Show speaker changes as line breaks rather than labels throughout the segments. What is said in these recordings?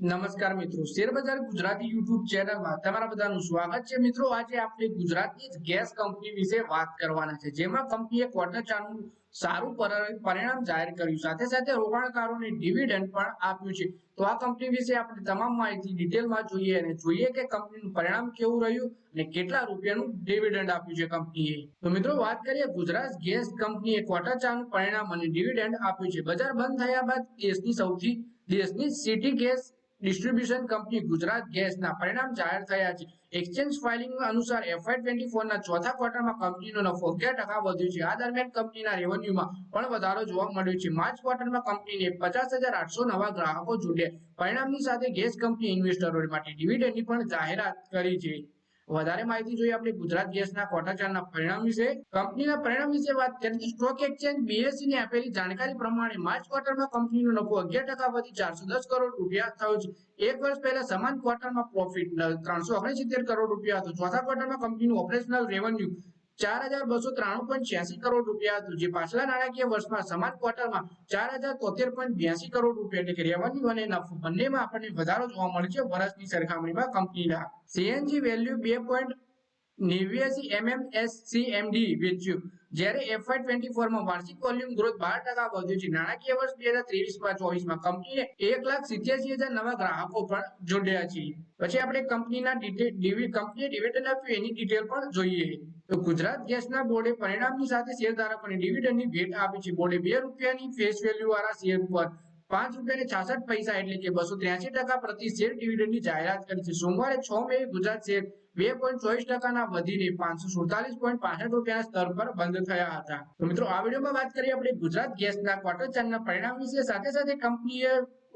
નમસ્કાર મિત્રો. શેરબજાર ગુજરાતી યુટ્યુબ ચેનલમાં તમારા બધાનું સ્વાગત છે. મિત્રો, આજે આપણે ગુજરાતની ગેસ કંપની વિશે વાત કરવાના છે, જેમાં કંપનીએ ક્વાર્ટર ચારનું સારું પરિણામ જાહેર કર્યું. સાથે સાથે રોકાણકારોને ડિવિડન્ડ પણ આપ્યું છે. તો આ કંપની વિશે આપણે તમામ માહિતી ડિટેલમાં જોઈએ અને જોઈએ કે કંપનીનું પરિણામ કેવું રહ્યું અને કેટલા રૂપિયાનું ડિવિડન્ડ આપ્યું છે કંપનીએ. તો મિત્રો, વાત કરીએ ગુજરાત ગેસ કંપનીએ ક્વાર્ટર ચારનું પરિણામ અને ડિવિડન્ડ આપ્યું છે. બજાર બંધ થયા બાદ દેશની સૌથી, દેશની city gas distribution company Gujarat ગેસના પરિણામ જાહેર થયા છે. એક્સચેન્જ ફાઇલિંગ અનુસાર એફઆઈ ટ્વેન્ટી ફોરના ચોથા ક્વાર્ટરમાં કંપનીનો નફો અગિયાર ટકા વધ્યો છે. આ દરમિયાન કંપનીના રેવન્યુમાં પણ વધારો જોવા મળ્યો છે. માર્ચ ક્વાર્ટરમાં કંપનીને પચાસ હજાર આઠસો નવા ગ્રાહકો જોડ્યા પરિણામની સાથે ગેસ કંપની ઇન્વેસ્ટરો માટે ડિવિડન્ડની પણ જાહેરાત કરી છે. વધારે માહિતી જોઈએ આપણે ગુજરાત ગેસના કોટાચારના પરિણામ વિશે. કંપનીના પરિણામ વિશે વાત કરીએ સ્ટોક એક્સચેન્જ બીએસસી ને આપેલી જાણકારી પ્રમાણે માર્ચ ક્વાર્ટરમાં કંપનીનો નફો અગિયાર ટકા વધી ચારસો દસ કરોડ રૂપિયા થયો છે. એક વર્ષ પહેલા સમાન ક્વાર્ટરમાં પ્રોફિટ ત્રણસો ઓગણસિત્તેર કરોડ રૂપિયા હતો. ચોથા ક્વાર્ટરમાં કંપનીનું ઓપરેશનલ રેવન્યુ ચાર હજાર બસો ત્રાણું પોઈન્ટ છ્યાસી કરોડ રૂપિયા હતું. જે પાછલા નાણાકીય વર્ષમાં સમાન ક્વાર્ટરમાં ચાર હજાર તોતેર પોઈન્ટ બ્યાસી કરોડ રૂપિયા એટલે કે રેવન્યુ અને આપણને વધારો જોવા મળે છે વર્ષની સરખામણીમાં કંપનીના. સીએનજી વેલ્યુ બે પોઈન્ટ નેવ્યાસી એમએમએસસીએમડી વેચ્યું જ્યારે એફઆઈ ટ્વેન્ટી ફોરમાં વાર્ષિક વોલ્યુમ ગ્રોથ બાર ટકા વધ્યું છે. નાણાકીય વર્ષ બે હજાર ત્રેવીસમાં ચોવીસમાં કંપનીએ એક લાખ સિત્યાસી હજાર નવા ગ્રાહકો પણ જોડ્યા છે. પછી આપણે કંપનીના કંપનીએ ડિવિડન્ડ આપ્યું, એની ડિટેલ પણ જોઈએ. તો ગુજરાત ગેસના બોર્ડે પરિણામની સાથે શેરધારકોને ડિવિડન્ડની ભેટ આપી છે. બોર્ડે બે રૂપિયાની ફેસ વેલ્યુ વાળા શેર પર પાંચ રૂપિયા છાસઠ પૈસા એટલે કે બસો ત્ર્યાસી ટકા પ્રતિ શેર ડિવિડન્ડની જાહેરાત કરી છે. સોમવારે છ મે ગુજરાત શેર બે પોઈન્ટ ચોવીસ ટકાના વધીને પાંચસો સુડતાલીસ પોઈન્ટ પાસઠ રૂપિયાના સ્તર પર બંધ થયા હતા. તો મિત્રો, આ વિડીયોમાં વાત કરીએ આપણે ગુજરાત ગેસના ક્વાર્ટર ચારના પરિણામ વિશે. સાથે સાથે કંપનીએ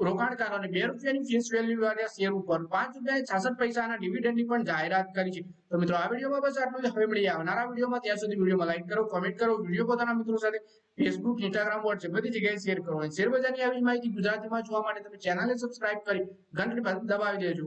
રોકાણકારોને બે રૂપિયાની ફેસ વેલ્યુ વાળા શેર ઉપર પાંચ રૂપિયા છાસઠ પૈસાના ડિવિડન્ડની પણ જાહેરાત કરી છે. તો મિત્રો, આ વિડીયોમાં બસ આટલું જ. હવે મળી આવનારા વિડીયોમાં ત્યાં સુધી વિડીયોમાં લાઈક કરો કોમેન્ટ કરો વીડિયો પોતાના મિત્રો સાથે ફેસબુક ઇન્સ્ટાગ્રામ વોટ્સએપ બધી જગ્યાએ શેર કરો. શેર બજારની આવી માહિતી ગુજરાતીમાં જોવા માટે તમે ચેનલને સબસ્ક્રાઇબ કરી ઘંટડી દબાવી દેજો.